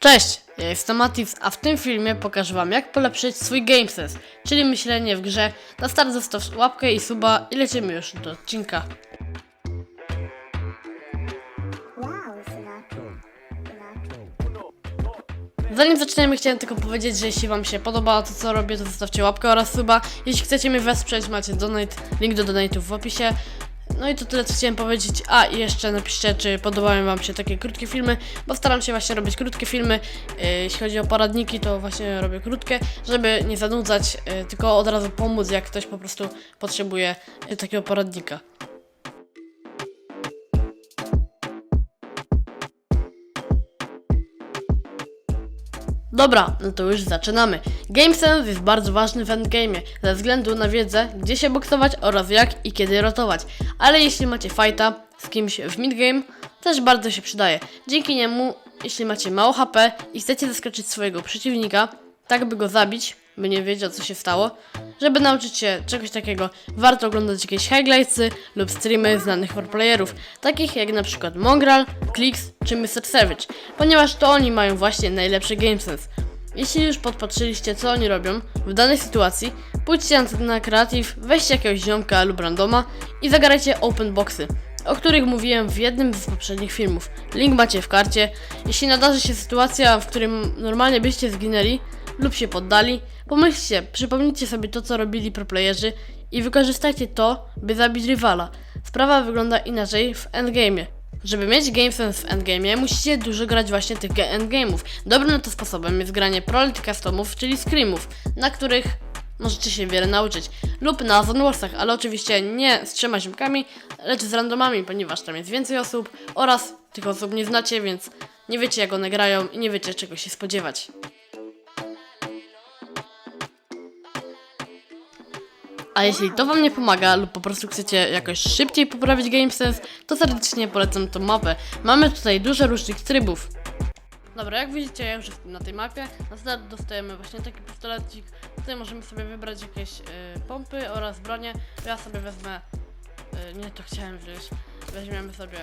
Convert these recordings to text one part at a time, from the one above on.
Cześć, ja jestem Matis, a w tym filmie pokażę wam jak polepszyć swój gamesense, czyli myślenie w grze. Na start zostaw łapkę i suba i lecimy już do odcinka. Zanim zaczniemy chciałem tylko powiedzieć, że jeśli wam się podoba to co robię to zostawcie łapkę oraz suba. Jeśli chcecie mnie wesprzeć macie donate, link do donate'ów w opisie. No i to tyle co chciałem powiedzieć. A i jeszcze napiszcie czy podobają wam się takie krótkie filmy, bo staram się właśnie robić krótkie filmy. Yy, jeśli chodzi o poradniki to właśnie robię krótkie, żeby nie zanudzać, yy, tylko od razu pomóc jak ktoś po prostu potrzebuje yy, takiego poradnika. Dobra, no to już zaczynamy. GameSense jest bardzo ważny w endgame'ie, ze względu na wiedzę, gdzie się boksować oraz jak i kiedy rotować. Ale jeśli macie fighta z kimś w midgame, też bardzo się przydaje. Dzięki niemu, jeśli macie mało HP i chcecie zaskoczyć swojego przeciwnika, tak by go zabić, by nie wiedział co się stało, żeby nauczyć się czegoś takiego, warto oglądać jakieś highlightsy lub streamy znanych playerów, takich jak przykład Mongral, Klix czy Mr. Savage, ponieważ to oni mają właśnie najlepszy gamesense. Jeśli już podpatrzyliście co oni robią w danej sytuacji, pójdźcie na- kreatyw, weźcie jakiegoś ziomka lub randoma i zagrajcie open boxy, o których mówiłem w jednym z poprzednich filmów. Link macie w karcie. Jeśli nadarzy się sytuacja, w którym normalnie byście zginęli lub się poddali, pomyślcie, przypomnijcie sobie to co robili proplayerzy i wykorzystajcie to, by zabić rywala. Sprawa wygląda inaczej w endgame'ie. Żeby mieć gamesense w endgame'ie, musicie dużo grać właśnie tych endgame'ów. Dobrym na to sposobem jest granie Prolit Customów, czyli screamów, na których możecie się wiele nauczyć. Lub na Zone Warsach, ale oczywiście nie z trzema ziomkami, lecz z randomami, ponieważ tam jest więcej osób oraz tych osób nie znacie, więc nie wiecie jak one grają i nie wiecie czego się spodziewać. A jeśli to wam nie pomaga lub po prostu chcecie jakoś szybciej poprawić GameSense, to serdecznie polecam tą mapę. Mamy tutaj dużo różnych trybów. Dobra, jak widzicie, ja już jestem na tej mapie. Na start dostajemy właśnie taki pistolecik. Tutaj możemy sobie wybrać jakieś y, pompy oraz bronie. Ja sobie wezmę. Y, nie, to chciałem wziąć. Weźmiemy sobie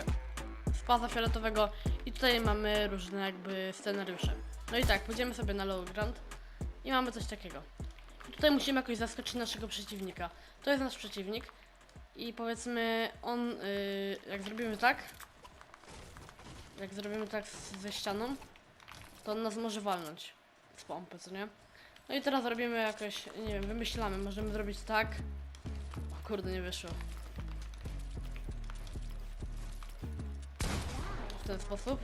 spaza fioletowego i tutaj mamy różne jakby scenariusze. No i tak, pójdziemy sobie na low ground i mamy coś takiego. Tutaj musimy jakoś zaskoczyć naszego przeciwnika. To jest nasz przeciwnik i powiedzmy on, y, jak zrobimy tak, jak zrobimy tak z- ze ścianą, to on nas może walnąć z pompy, co nie? No i teraz robimy jakoś, nie wiem, wymyślamy, możemy zrobić tak. O kurde, nie wyszło. W ten sposób.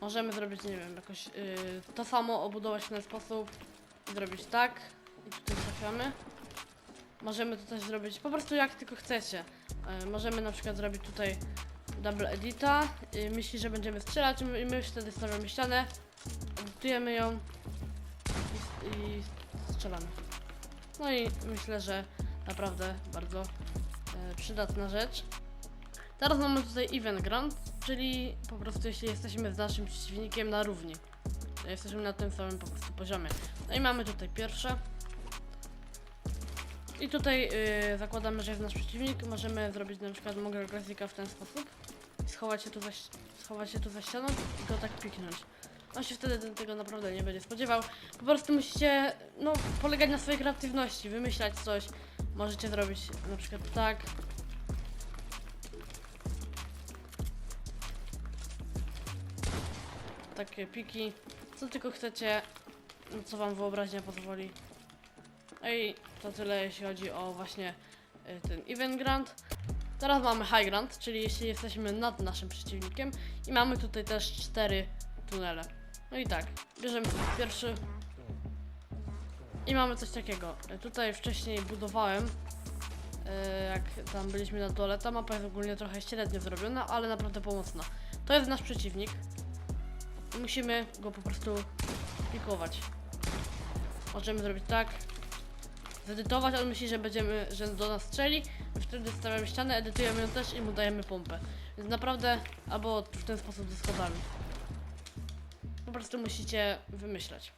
Możemy zrobić, nie wiem, jakoś yy, to samo obudować w ten sposób zrobić tak i tutaj trafiamy. Możemy to też zrobić po prostu jak tylko chcecie. Yy, możemy na przykład zrobić tutaj double edita. Yy, myśli, że będziemy strzelać i my, i wtedy stawiamy ścianę, edytujemy ją i, i strzelamy. No i myślę, że naprawdę bardzo e, przydatna rzecz. Teraz mamy tutaj event ground, czyli po prostu jeśli jesteśmy z naszym przeciwnikiem na równi. Jesteśmy na tym samym po prostu poziomie. No i mamy tutaj pierwsze. I tutaj y, zakładamy, że jest nasz przeciwnik. Możemy zrobić na przykład Mogę Classica w ten sposób. Schować się tu za, schować się tu za ścianą i go tak piknąć. On się wtedy tego naprawdę nie będzie spodziewał. Po prostu musicie, no, polegać na swojej kreatywności, wymyślać coś. Możecie zrobić na przykład tak. Takie piki, co tylko chcecie, co wam wyobraźnia pozwoli. No i to tyle jeśli chodzi o właśnie y, ten event grant. Teraz mamy high grant, czyli jeśli jesteśmy nad naszym przeciwnikiem i mamy tutaj też cztery tunele. No i tak, bierzemy pierwszy i mamy coś takiego. Y, Tutaj wcześniej budowałem, y, jak tam byliśmy na dole, ta mapa jest ogólnie trochę średnio zrobiona, ale naprawdę pomocna. To jest nasz przeciwnik. Musimy go po prostu pikować. Możemy zrobić tak. Zedytować, on myśli, że będziemy, że do nas strzeli. My wtedy stawiamy ścianę, edytujemy ją też i mu dajemy pompę. Więc naprawdę, albo w ten sposób ze schodami. Po prostu musicie wymyślać.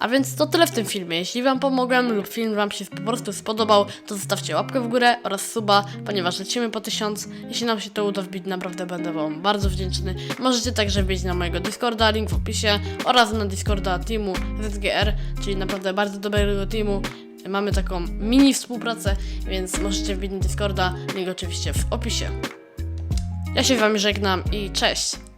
A więc to tyle w tym filmie. Jeśli Wam pomogłem lub film Wam się po prostu spodobał, to zostawcie łapkę w górę oraz suba, ponieważ lecimy po 1000. Jeśli nam się to uda wbić, naprawdę będę Wam bardzo wdzięczny. Możecie także wbić na mojego Discorda, link w opisie oraz na Discorda teamu ZGR, czyli naprawdę bardzo dobrego teamu. Mamy taką mini współpracę, więc możecie wbić na Discorda, link oczywiście w opisie. Ja się z Wami żegnam i cześć!